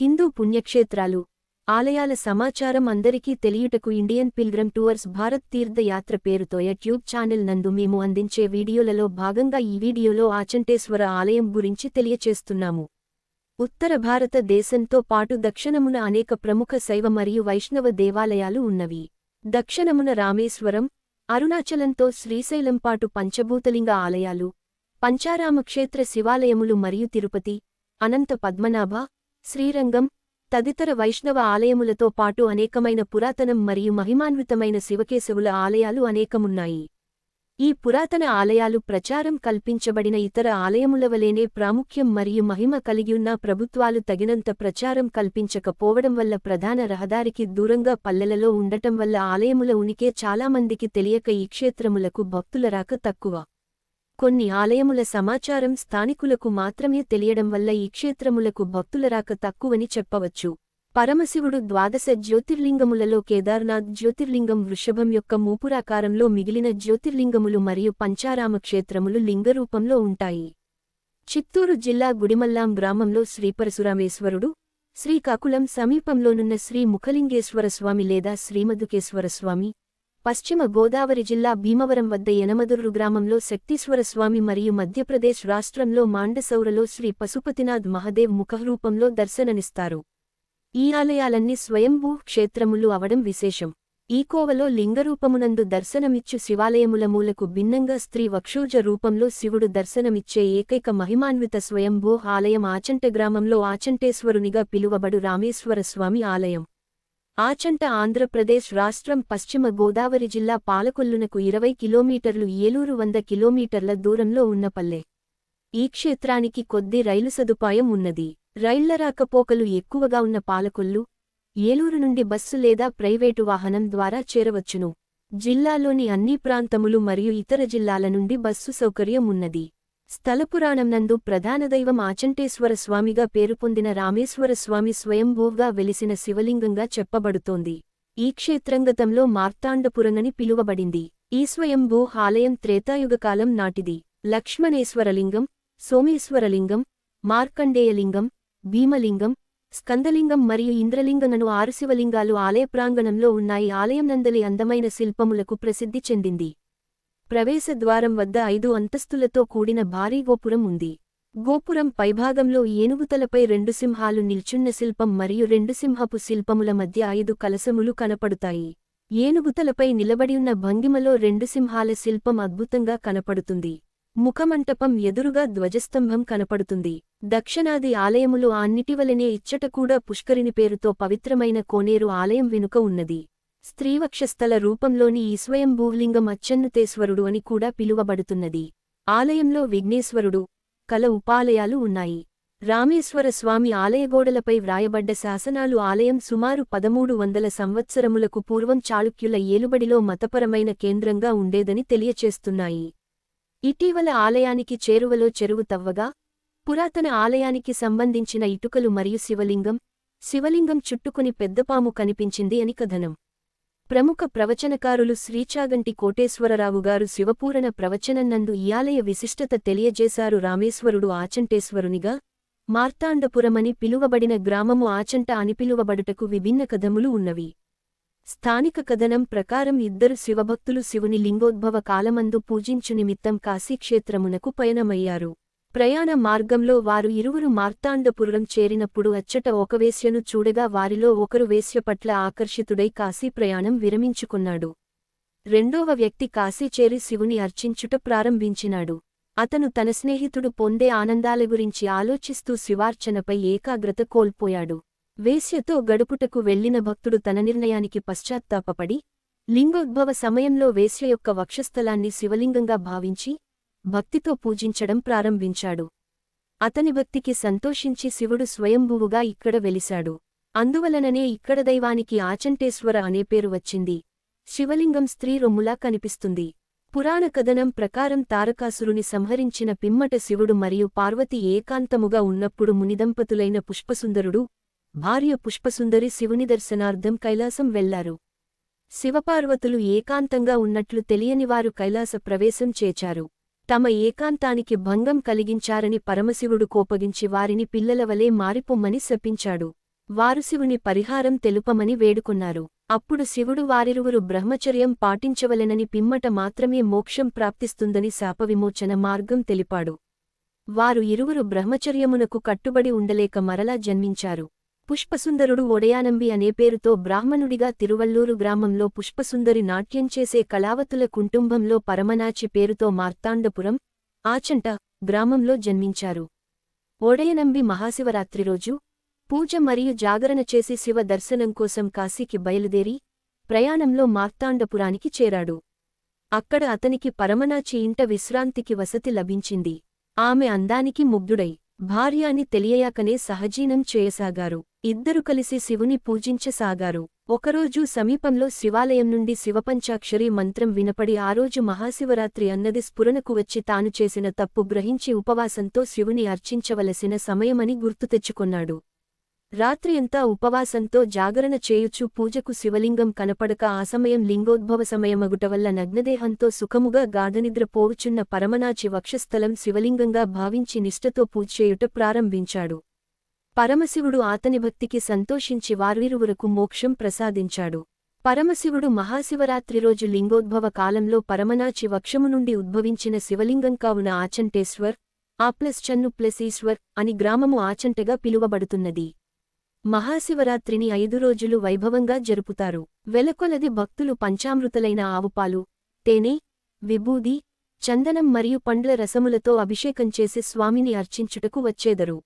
హిందూ పుణ్యక్షేత్రాలు. ఆలయాల సమాచారం అందరికీ తెలియుటకు Indian pilgrim tours Bharat Teerthayatra పేరుతో యూట్యూబ్ ఛానల్ నందు మేము అందించే వీడియోలలో భాగంగా ఈ వీడియోలో ఆచంటేశ్వర ఆలయం గురించి తెలియచేస్తున్నాము. ఉత్తర భారత దేశంతో పాటు దక్షిణమున అనేక ప్రముఖ శైవ మరియు వైష్ణవ దేవాలయాలు ఉన్నవి. దక్షిణమున రామేశ్వరం అరుణాచలంతో శ్రీశైలం పాటు పంచభూతలింగ ఆలయాలు పంచారామక్షేత్ర శివాలయములు మరియు తిరుపతి అనంత పద్మనాభ శ్రీరంగం తదితర వైష్ణవ ఆలయములతో పాటు అనేకమైన పురాతనం మరియు మహిమాన్వితమైన శివకేశవుల ఆలయాలు అనేకమున్నాయి. ఈ పురాతన ఆలయాలు ప్రచారం కల్పించబడిన ఇతర ఆలయములవలేనే ప్రాముఖ్యం మరియు మహిమ కలిగియున్న ప్రభుత్వాలు తగినంత ప్రచారం కల్పించకపోవడం వల్ల ప్రధాన రహదారికి దూరంగా పల్లెలలో ఉండటం వల్ల ఆలయముల ఉనికే చాలామందికి తెలియక ఈ క్షేత్రములకు భక్తుల రాక తక్కువ. కొన్ని ఆలయముల సమాచారం స్థానికులకు మాత్రమే తెలియడం వల్ల ఈ క్షేత్రములకు భక్తుల రాక తక్కువని చెప్పవచ్చు. పరమశివుడు ద్వాదశ జ్యోతిర్లింగములలో కేదార్నాథ్ జ్యోతిర్లింగం వృషభం యొక్క మూపురాకారంలో మిగిలిన జ్యోతిర్లింగములు మరియు పంచారామ క్షేత్రములు లింగరూపంలో ఉంటాయి. చిత్తూరు జిల్లా గుడిమల్లాం గ్రామంలో శ్రీపరశురామేశ్వరుడు శ్రీకాకుళం సమీపంలోనున్న శ్రీ ముఖలింగేశ్వరస్వామి లేదా శ్రీమధుకేశ్వరస్వామి పశ్చిమ గోదావరి జిల్లా భీమవరం వద్ద యనమదుర్రు గ్రామంలో శక్తీశ్వరస్వామి మరియు మధ్యప్రదేశ్ రాష్ట్రంలో మాండసౌరలో శ్రీ పశుపతినాథ్ మహదేవ్ ముఖరూపంలో దర్శననిస్తారు ఈ ఆలయాలన్నీ స్వయంభూ క్షేత్రములు అవడం విశేషం. ఈ కోవలో లింగరూపమునందు దర్శనమిచ్చు శివాలయముల మూలకు భిన్నంగా స్త్రీ వక్షూజ రూపంలో శివుడు దర్శనమిచ్చే ఏకైక మహిమాన్విత స్వయంభూ ఆలయం ఆచంట గ్రామంలో ఆచంటేశ్వరునిగా పిలువబడు రామేశ్వరస్వామి ఆలయం. ఆచంట ఆంధ్రప్రదేశ్ రాష్ట్రం పశ్చిమ గోదావరి జిల్లా పాలకొల్లునకు ఇరవై కిలోమీటర్లు ఏలూరు వంద కిలోమీటర్ల దూరంలో ఉన్న పల్లె. ఈ క్షేత్రానికి కొద్ది రైలు సదుపాయం ఉన్నది. రైళ్ళ రాకపోకలు ఎక్కువగా ఉన్న పాలకొల్లు ఏలూరు నుండి బస్సు లేదా ప్రైవేటు వాహనం ద్వారా చేరవచ్చును. జిల్లాలోని అన్ని ప్రాంతములు మరియు ఇతర జిల్లాల నుండి బస్సు సౌకర్యం ఉన్నది. స్థలపురాణం నందు ప్రధాన దైవం ఆచంటేశ్వర స్వామిగా పేరుపొందిన రామేశ్వర స్వామి స్వయంభూగా వెలిసిన శివలింగంగా చెప్పబడుతోంది. ఈ క్షేత్రంగతంలో మార్తాండపురనని పిలువబడింది. ఈ స్వయంభూ ఆలయం త్రేతాయుగకాలం నాటిది. లక్ష్మణేశ్వరలింగం సోమేశ్వరలింగం మార్కండేయలింగం భీమలింగం స్కందలింగం మరియు ఇంద్రలింగనను ఆరు శివలింగాలు ఆలయ ప్రాంగణంలో ఉన్నాయి. ఆలయం నందలి అందమైన శిల్పములకు ప్రసిద్ధి చెందింది. ప్రవేశద్వారం వద్ద ఐదు అంతస్తులతో కూడిన భారీ గోపురం ఉంది. గోపురం పైభాగంలో ఏనుగుతలపై రెండు సింహాలు నిల్చున్న శిల్పం మరియు రెండు సింహపు శిల్పముల మధ్య ఐదు కలసములు కనపడుతాయి. ఏనుగుతలపై నిలబడియున్న భంగిమలో రెండు సింహాల శిల్పం అద్భుతంగా కనపడుతుంది. ముఖమంటపం ఎదురుగా ధ్వజస్తంభం కనపడుతుంది. దక్షిణాది ఆలయములు అన్నిటివలనే ఇచ్చట కూడా పుష్కరిని పేరుతో పవిత్రమైన కోనేరు ఆలయం వెనుక ఉన్నది. స్త్రీవక్షస్థల రూపంలోని ఈ స్వయంభూలింగం అచ్చెన్నుతేశ్వరుడు అని కూడా పిలువబడుతున్నది. ఆలయంలో విఘ్నేశ్వరుడు కల ఉపాలయాలు ఉన్నాయి. రామేశ్వర స్వామి ఆలయగోడలపై వ్రాయబడ్డ శాసనాలు ఆలయం సుమారు పదమూడు వందల సంవత్సరములకు పూర్వం చాళుక్యుల ఏలుబడిలో మతపరమైన కేంద్రంగా ఉండేదని తెలియచేస్తున్నాయి. ఇటీవల ఆలయానికి చేరువలో చెరువు తవ్వగా పురాతన ఆలయానికి సంబంధించిన ఇటుకలు మరియు శివలింగం శివలింగం చుట్టుకుని పెద్దపాము కనిపించింది అని కథనం. ప్రముఖ ప్రవచనకారులు శ్రీచాగంటి కోటేశ్వరరావు గారు శివపూరణ ప్రవచనన్నందు ఈ ఆలయ విశిష్టత తెలియజేశారు రామేశ్వరుడు ఆచంటేశ్వరునిగా. మార్తాండపురమని పిలువబడిన గ్రామము ఆచంట అని పిలువబడుటకు విభిన్న కథములు ఉన్నవి. స్థానిక కథనం ప్రకారం ఇద్దరు శివభక్తులు శివుని లింగోద్భవ కాలమందు పూజించు నిమిత్తం కాశీక్షేత్రమునకు పయనమయ్యారు. ప్రయాణ మార్గంలో వారు ఇరువురు మార్తాండపురం చేరినప్పుడు అచ్చట ఒక వేశ్యను చూడగా వారిలో ఒకరు వేశ్య పట్ల ఆకర్షితుడై కాశీ ప్రయాణం విరమించుకున్నాడు. రెండవ వ్యక్తి కాశీ చేరి శివుని అర్చించుట ప్రారంభించినాడు. అతను తన స్నేహితుడు పొందే ఆనందాల గురించి ఆలోచిస్తూ శివార్చనపై ఏకాగ్రత కోల్పోయాడు. వేశ్యతో గడుపుటకు వెళ్ళిన భక్తుడు తన నిర్ణయానికి పశ్చాత్తాపపడి లింగోద్భవ సమయంలో వేశ్య యొక్క వక్షస్థలాన్ని శివలింగంగా భావించి భక్తితో పూజించడం ప్రారంభించాడు. అతని భక్తికి సంతోషించి శివుడు స్వయంభువుగా ఇక్కడ వెలిశాడు. అందువలననే ఇక్కడ దైవానికి ఆచంటేశ్వర అనే పేరు వచ్చింది. శివలింగం స్త్రీ రొమ్ములా కనిపిస్తుంది. పురాణ కథనం ప్రకారం తారకాసురుని సంహరించిన పిమ్మట శివుడు మరియు పార్వతి ఏకాంతముగా ఉన్నప్పుడు మునిదంపతులైన పుష్పసుందరుడు భార్య పుష్పసుందరి శివుని దర్శనార్థం కైలాసం వెళ్ళారు. శివపార్వతులు ఏకాంతంగా ఉన్నట్లు తెలియనివారు కైలాస ప్రవేశం చేచారు తమ ఏకాంతానికి భంగం కలిగించారని పరమశివుడు కోపగించి వారిని పిల్లలవలే మారిపొమ్మని శపించాడు. వారు శివుని పరిహారం తెలుపమని వేడుకున్నారు. అప్పుడు శివుడు వారిరువురు బ్రహ్మచర్యం పాటించవలెనని పిమ్మట మాత్రమే మోక్షం ప్రాప్తిస్తుందని శాపవిమోచన మార్గం తెలిపాడు. వారు ఇరువురు బ్రహ్మచర్యమునకు కట్టుబడి ఉండలేక మరలా జన్మించారు. పుష్పసుందరుడు ఒడయానంబి అనే పేరుతో బ్రాహ్మణుడిగా తిరువల్లూరు గ్రామంలో పుష్పసుందరి నాట్యం చేసే కళావతుల కుటుంబంలో పరమనాచి పేరుతో మార్తాండపురం ఆచంట గ్రామంలో జన్మించారు. ఓడయనంబి మహాశివరాత్రి రోజు పూజ మరియు జాగరణ చేసి శివ దర్శనం కోసం కాశీకి బయలుదేరి ప్రయాణంలో మార్తాండపురానికి చేరాడు. అక్కడ అతనికి పరమనాచి ఇంట విశ్రాంతికి వసతి లభించింది. ఆమె అందానికి ముగ్ధుడై భార్య అని తెలియయాకనే సహజీనం చేయసాగారు. ఇద్దరు కలిసి శివుని పూజించసాగారు. ఒకరోజు సమీపంలో శివాలయం నుండి శివపంచాక్షరి మంత్రం వినపడి ఆ రోజు మహాశివరాత్రి అన్నది స్ఫురణకు వచ్చి తాను చేసిన తప్పు గ్రహించి ఉపవాసంతో శివుని అర్చించవలసిన సమయమని గుర్తు తెచ్చుకొన్నాడు. రాత్రి అంతా ఉపవాసంతో జాగరణ చేయుచు పూజకు శివలింగం కనపడక ఆ సమయం లింగోద్భవ సమయమగుట వల్ల నగ్నదేహంతో సుఖముగా గాఢనిద్ర పోవుచున్న పరమనాచి వక్షస్థలం శివలింగంగా భావించి నిష్ఠతో పూజచేయుట ప్రారంభించాడు. పరమశివుడు ఆతని భక్తికి సంతోషించి వారిరువురకు మోక్షం ప్రసాదించాడు. పరమశివుడు మహాశివరాత్రి రోజు లింగోద్భవ కాలంలో పరమనాచి వక్షము నుండి ఉద్భవించిన శివలింగం కావున ఆచంటేశ్వర్ ఆ ప్లస్ చన్ను ప్లస్ ఈశ్వర్ అని గ్రామము ఆచంటగా పిలువబడుతున్నది. మహాశివరాత్రిని ఐదు రోజులు వైభవంగా జరుపుతారు. వెలకొలది భక్తులు పంచామృతలైన ఆవుపాలు తేనె విభూది చందనం మరియు పండ్ల రసములతో అభిషేకం చేసి స్వామిని అర్చించుటకు వచ్చేదరు.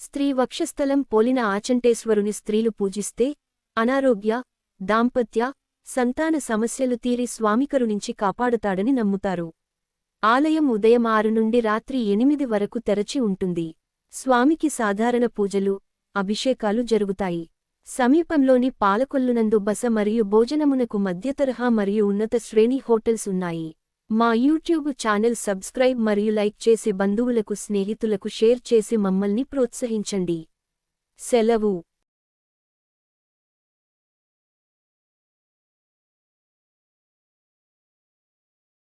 స్త్రీ వక్షస్థలం పోలిన ఆచంటేశ్వరుని స్త్రీలు పూజిస్తే అనారోగ్య దాంపత్య సంతాన సమస్యలు తీరి స్వామికరునించి కాపాడుతాడని నమ్ముతారు. ఆలయం ఉదయం ఆరు నుండి రాత్రి ఎనిమిది వరకు తెరచి ఉంటుంది. స్వామికి సాధారణ పూజలు అభిషేకాలు జరుగుతాయి. సమీపంలోని పాలకొల్లునందు బస మరియు భోజనమునకు మధ్యతరహా మరియు ఉన్నత శ్రేణి హోటల్స్ ఉన్నాయి. మా యూట్యూబ్ ఛానల్ సబ్స్క్రైబ్ మరియు లైక్ చేసి బంధువులకు స్నేహితులకు షేర్ చేసి మమ్మల్ని ప్రోత్సహించండి. సెలవు.